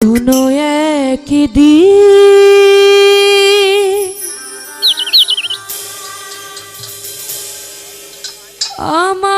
কোনো দি আমায়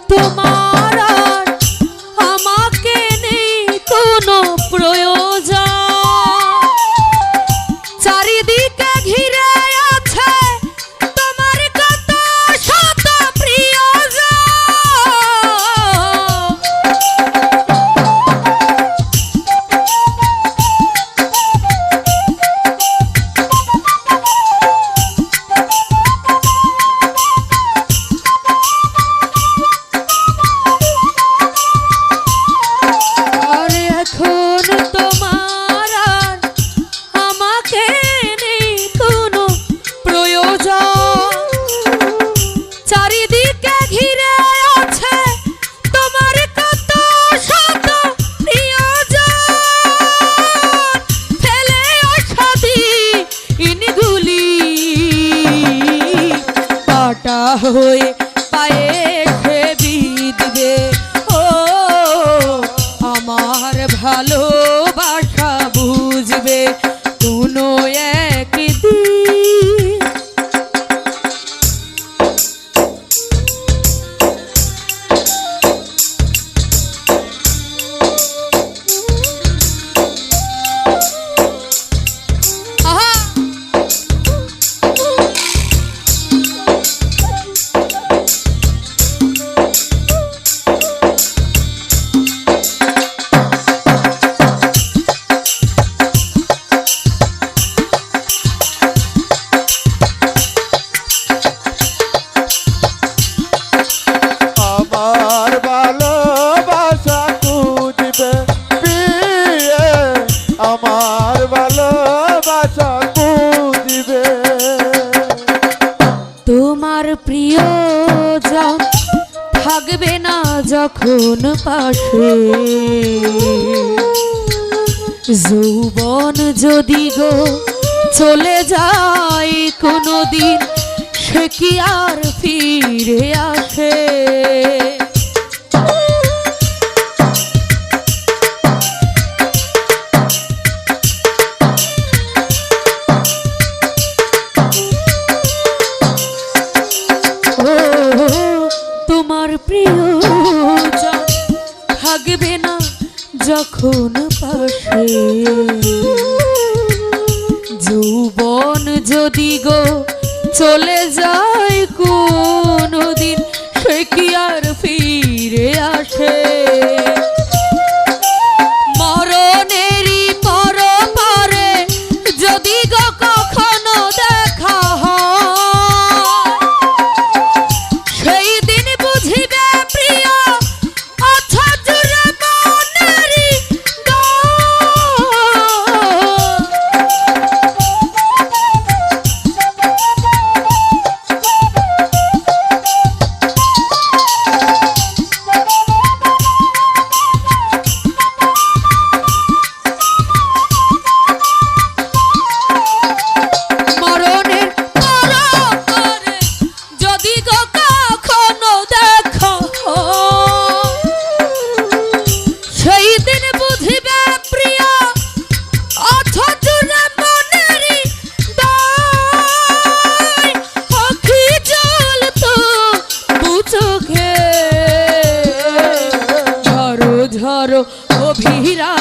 এখন তোমার হয়ে আমার ভালোবাসা খুঁজবে তোমার প্রিয়জন থাকবে না যখন পাশে। যৌবন যদি গো চলে যায় কোনো দিন সে কি আর ফিরে আসে? যখন পাশে। যৌবন যদি গো চলে যায় কোনদিন, সে কি আর ফিরে আসে? মরণেরই পর পারে যদি গো mira